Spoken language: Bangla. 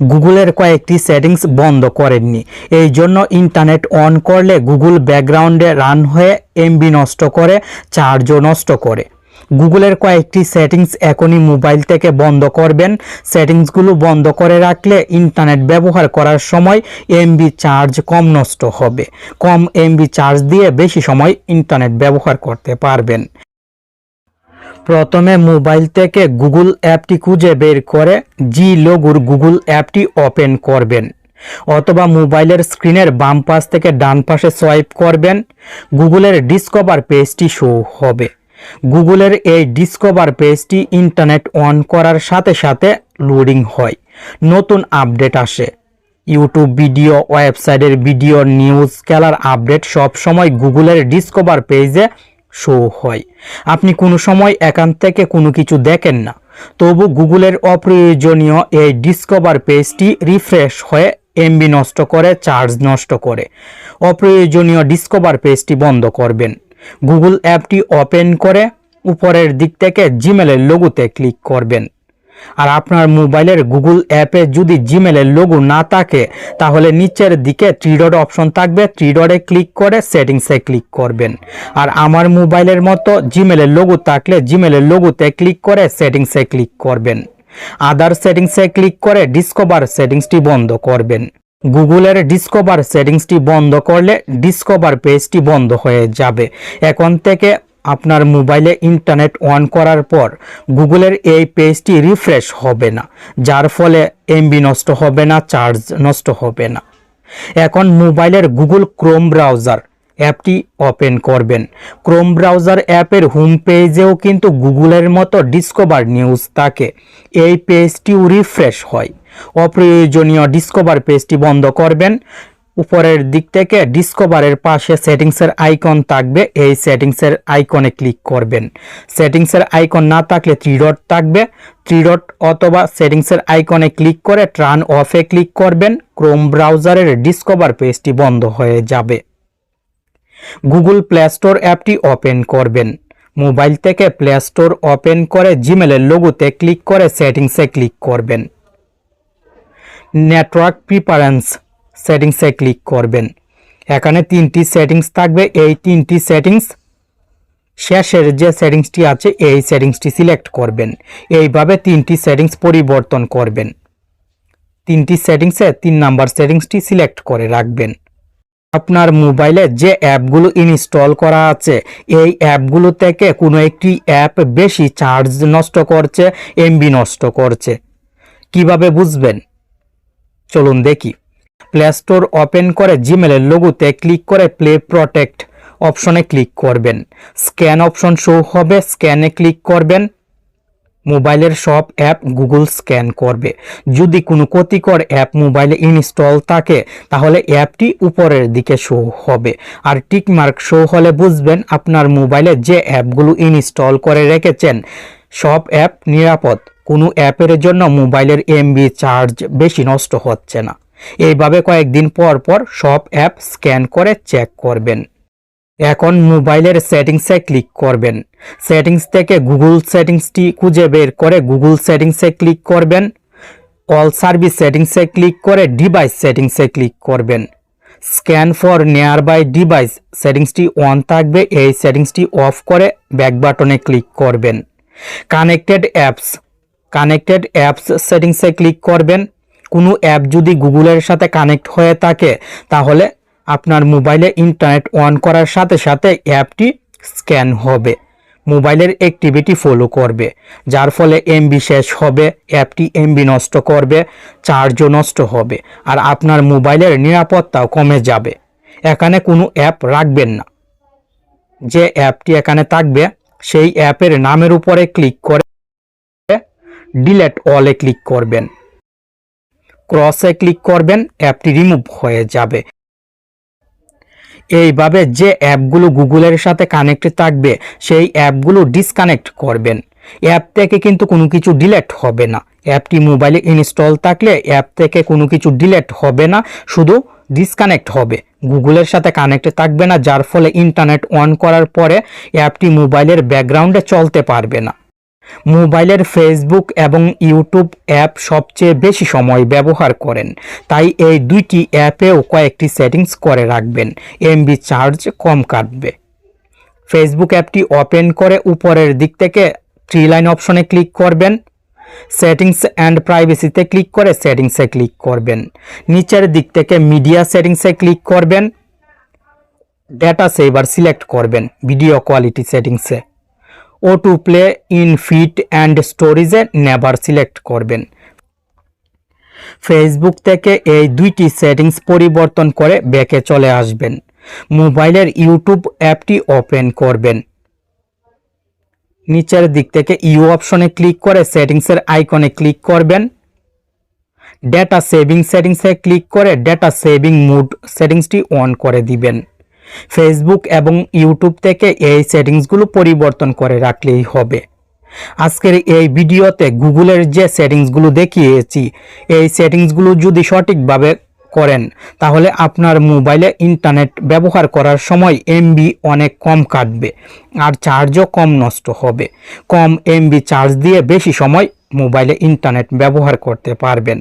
গুগলের কয়েকটি সেটিংস বন্ধ করেননি। এই জন্য ইন্টারনেট অন করলে গুগল ব্যাকগ্রাউন্ডে রান হয়ে এমবি নষ্ট করে, চার্জও নষ্ট করে। গুগলের কয়েকটি সেটিংস এখনই মোবাইল থেকে বন্ধ করবেন। সেটিংসগুলো বন্ধ করে রাখলে ইন্টারনেট ব্যবহার করার সময় এমবি চার্জ কম নষ্ট হবে। কম এমবি চার্জ দিয়ে বেশি সময় ইন্টারনেট ব্যবহার করতে পারবেন। প্রথমে মোবাইল থেকে গুগল অ্যাপটি খুঁজে বের করে জি লোগুর গুগল অ্যাপটি ওপেন করবেন, অথবা মোবাইলের স্ক্রিনের বাম পাশ থেকে ডান পাশে সোয়াইপ করবেন। গুগলের ডিসকভার পেজটি শো হবে। গুগলের এই ডিসকভার পেজটি ইন্টারনেট অন করার সাথে সাথে লোডিং হয়। নতুন আপডেট আসে। ইউটিউব ভিডিও, ওয়েবসাইটের ভিডিও, নিউজ খেলার আপডেট সব সময় গুগলের ডিসকভার পেজে শো হয়। আপনি কোনো সময় একান্ত থেকে কোনো কিছু দেখেন না। তবু গুগলের অপ্রয়োজনীয় এই ডিসকভার পেজটি রিফ্রেশ হয়ে এমবি নষ্ট করে চার্জ নষ্ট করে। অপ্রয়োজনীয় ডিসকভার পেজটি বন্ধ করবেন। গুগল অ্যাপটি ওপেন করে, উপরের দিক থেকে জিমেলের লোগোতে ক্লিক করবেন। আর আপনার মোবাইলের গুগল অ্যাপে যদি জিমেলের লোগো না থাকে, তাহলে নিচের দিকে থ্রি ডট অপশন থাকবে। থ্রি ডটে ক্লিক করে সেটিংসে ক্লিক করবেন। আর আমার মোবাইলের মতো জিমেলের লোগো থাকলে জিমেলের লোগোতে ক্লিক করে সেটিংসে ক্লিক করবেন। আদার সেটিংসে ক্লিক করে ডিসকভার সেটিংসটি বন্ধ করবেন। গুগলের ডিসকভার সেটিংসটি বন্ধ করলে ডিসকভার পেজটি বন্ধ হয়ে যাবে। এখন থেকে আপনার মোবাইলে ইন্টারনেট অন করার পর গুগলের এই পেজটি রিফ্রেশ হবে না, যার ফলে এমবি নষ্ট হবে না, চার্জ নষ্ট হবে না। এখন মোবাইলের গুগল ক্রোম ব্রাউজার অ্যাপটি ওপেন করবেন। ক্রোম ব্রাউজার অ্যাপের হোম পেজেও কিন্তু গুগলের মতো ডিসকভার নিউজ থাকে। এই পেজটিও রিফ্রেশ হয়। অপ্রয়োজনীয় ডিসকভার পেজটি বন্ধ করবেন। উপরের দিক থেকে ডিসকভারের পাশে সেটিংসের আইকন থাকবে। এই সেটিংসের আইকনে ক্লিক করবেন। সেটিংসের আইকন না থাকলে থ্রি থাকবে। থ্রি ডট অথবা সেটিংসের আইকনে ক্লিক করে ট্রান অফে ক্লিক করবেন। ক্রোম ব্রাউজারের ডিসকভার পেজটি বন্ধ হয়ে যাবে। গুগল প্লে স্টোর অ্যাপটি ওপেন করবেন। মোবাইল থেকে প্লে স্টোর ওপেন করে জিমেলের লোগোতে ক্লিক করে সেটিংসে ক্লিক করবেন। নেটওয়ার্ক প্রিপারেন্স সেটিংসে ক্লিক করবেন। এখানে তিনটি সেটিংস থাকবে। এই তিনটি সেটিংস শেষের যে সেটিংসটি আছে, এই সেটিংসটি সিলেক্ট করবেন। এইভাবে তিনটি সেটিংস পরিবর্তন করবেন। তিনটি সেটিংসে তিন নাম্বার সেটিংসটি সিলেক্ট করে রাখবেন। আপনার মোবাইলে যে অ্যাপগুলো ইনস্টল করা আছে, এই অ্যাপগুলো থেকে কোনো একটি অ্যাপ বেশি চার্জ নষ্ট করছে, এমবি নষ্ট করছে। কীভাবে বুঝবেন? চলুন দেখি। প্লে স্টোর ওপেন করে জিমেলের লোগোতে ক্লিক করে প্লে প্রোটেক্ট অপশনে ক্লিক করবেন। স্ক্যান অপশন শো হবে স্ক্যানে ক্লিক করবেন। মোবাইলের সব অ্যাপ গুগল স্ক্যান করবে। যদি কোনো ক্ষতিকর অ্যাপ মোবাইলে ইনস্টল থাকে, তাহলে অ্যাপটি উপরের দিকে শো হবে। আর টিক মার্ক শো হলে বুঝবেন আপনার মোবাইলে যে অ্যাপগুলো ইনস্টল করে রেখেছেন, সব অ্যাপ নিরাপদ। কোনো অ্যাপের জন্য মোবাইলের এমবি চার্জ বেশি নষ্ট হচ্ছে না। এইভাবে কয়েকদিন পর পর সব অ্যাপ স্ক্যান করে চেক করবেন। এখন মোবাইলের সেটিংসে ক্লিক করবেন। সেটিংস থেকে গুগল সেটিংসটি খুঁজে বের করে গুগল সেটিংসে ক্লিক করবেন। অল সার্ভিস সেটিংসে ক্লিক করে ডিভাইস সেটিংসে ক্লিক করবেন। Scan for nearby device সেটিংসটি অন থাকবে, এই সেটিংসটি অফ করে ব্যাক বাটনে ক্লিক করবেন। কানেক্টেড অ্যাপস কানেক্টেড অ্যাপস সেটিংসে ক্লিক করবেন। কোনো অ্যাপ যদি গুগলের সাথে কানেক্ট হয়ে থাকে, তাহলে আপনার মোবাইলে ইন্টারনেট অন করার সাথে সাথে অ্যাপটি স্ক্যান হবে। মোবাইলের অ্যাক্টিভিটি ফলো করবে, যার ফলে এমবি শেষ হবে অ্যাপটি এমবি নষ্ট করবে চার্জও নষ্ট হবে, আর আপনার মোবাইলের নিরাপত্তাও কমে যাবে। এখানে কোনো অ্যাপ রাখবেন না। যে অ্যাপটি এখানে থাকবে, সেই অ্যাপের নামের উপরে ক্লিক করে ডিলেট অলে ক্লিক করবেন। ক্রসে ক্লিক করবেন, অ্যাপটি রিমুভ হয়ে যাবে। এইভাবে যে অ্যাপগুলো গুগলের সাথে কানেক্ট থাকবে, সেই অ্যাপগুলো ডিসকানেক্ট করবেন। অ্যাপ থেকে কিন্তু কোনো কিছু ডিলেট হবে না। অ্যাপটি মোবাইলে ইনস্টল থাকলে অ্যাপ থেকে কোনো কিছু ডিলেট হবে না, শুধু ডিসকানেক্ট হবে। গুগলের সাথে কানেক্টে থাকবে না, যার ফলে ইন্টারনেট অন করার পরে অ্যাপটি মোবাইলের ব্যাকগ্রাউন্ডে চলতে পারবে না। মোবাইলের ফেসবুক এবং ইউটিউব অ্যাপ সবচেয়ে বেশি সময় ব্যবহার করেন। তাই এই দুইটি অ্যাপেও কয়েকটি সেটিংস করে রাখবেন। এমবি চার্জ কম কাটবে। ফেসবুক অ্যাপটি ওপেন করে উপরের দিক থেকে থ্রি লাইন অপশনে ক্লিক করবেন। সেটিংস অ্যান্ড প্রাইভেসিতে ক্লিক করে সেটিংসে ক্লিক করবেন। নিচের দিক থেকে মিডিয়া সেটিংসে ক্লিক করবেন। ডেটা সেভার সিলেক্ট করবেন ভিডিও কোয়ালিটি সেটিংসে। Auto play in feed and স্টোরেজে নেভার সিলেক্ট করবেন। ফেসবুক থেকে এই দুইটি সেটিংস পরিবর্তন করে ব্যাকে চলে আসবেন। মোবাইলের ইউটিউব অ্যাপটি ওপেন করবেন। নিচের দিক থেকে ইউ অপশনে ক্লিক করে সেটিংসের আইকনে ক্লিক করবেন। ডেটা সেভিং সেটিংসে ক্লিক করে ডেটা সেভিং মুড সেটিংসটি অন করে দিবেন। ফেসবুক এবং ইউটিউব থেকে এই সেটিংসগুলো পরিবর্তন করে রাখলেই হবে। আজকের এই ভিডিওতে গুগলের যে সেটিংসগুলো দেখিয়েছি, এই সেটিংসগুলো যদি সঠিকভাবে করেন, তাহলে আপনার মোবাইলে ইন্টারনেট ব্যবহার করার সময় এমবি অনেক কম কাটবে আর চার্জও কম নষ্ট হবে। কম এমবি চার্জ দিয়ে বেশি সময় মোবাইলে ইন্টারনেট ব্যবহার করতে পারবেন।